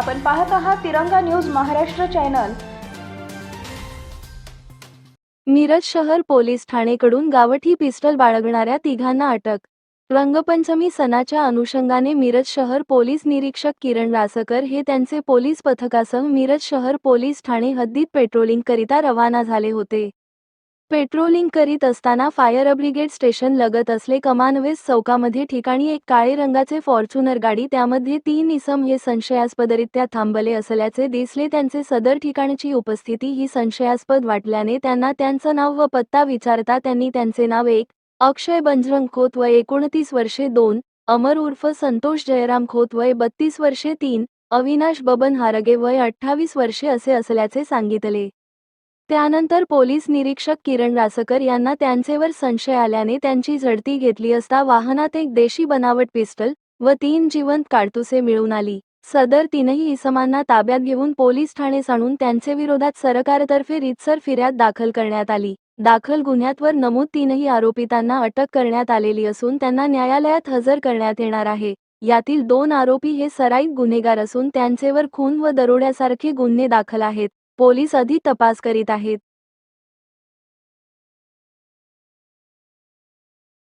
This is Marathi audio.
पाहत आहात तिरंगा न्यूज महाराष्ट्र चॅनल. मिरज शहर पोलीस ठाणेकडून गावठी पिस्टल बाळगणाऱ्या तिघांना अटक. रंगपंचमी सणाच्या अनुषंगाने मिरज शहर पोलीस निरीक्षक किरण रासकर हे त्यांचे पोलीस पथकासह मिरज शहर पोलीस ठाणे हद्दीत पेट्रोलिंग करिता रवाना झाले होते. पेट्रोलिंग करीत असताना फायर ब्रिगेड स्टेशन लगत असले कमानवेस चौकामध्ये ठिकाणी एक काळे रंगाचे फॉर्च्युनर गाडी त्यामध्ये तीन इसम हे संशयास्पदरित्या थांबले असल्याचे दिसले. त्यांचे सदर ठिकाणची उपस्थिती ही संशयास्पद वाटल्याने त्यांना त्यांचं नाव व पत्ता विचारता त्यांनी त्यांचे नाव एक अक्षय बंजरंग खोत वय एकोणतीस वर्षे दोन अमर उर्फ संतोष जयराम खोत वय बत्तीस वर्षे तीन अविनाश बबन हारगे वय अठ्ठावीस वर्षे असे असल्याचे सांगितले. त्यानंतर पोलीस निरीक्षक किरण रासकर यांना त्यांचेवर संशय आल्याने त्यांची झडती घेतली असता वाहनात एक देशी बनावट पिस्टल व तीन जिवंत काडतुसे मिळून आली. सदर तीनही इसमांना ताब्यात घेऊन पोलीस ठाणे आणून त्यांचे विरोधात सरकारतर्फे रितसर फिर्याद दाखल करण्यात आली. दाखल गुन्ह्यातवर नमूद तीनही आरोपितांना अटक करण्यात आलेली असून त्यांना न्यायालयात हजर करण्यात येणार आहे. यातील दोन आरोपी हे सराईत गुन्हेगार असून त्यांचेवर खून व दरोड्यासारखे गुन्हे दाखल आहेत. पोलीस अधिक तपास करीत आहेत.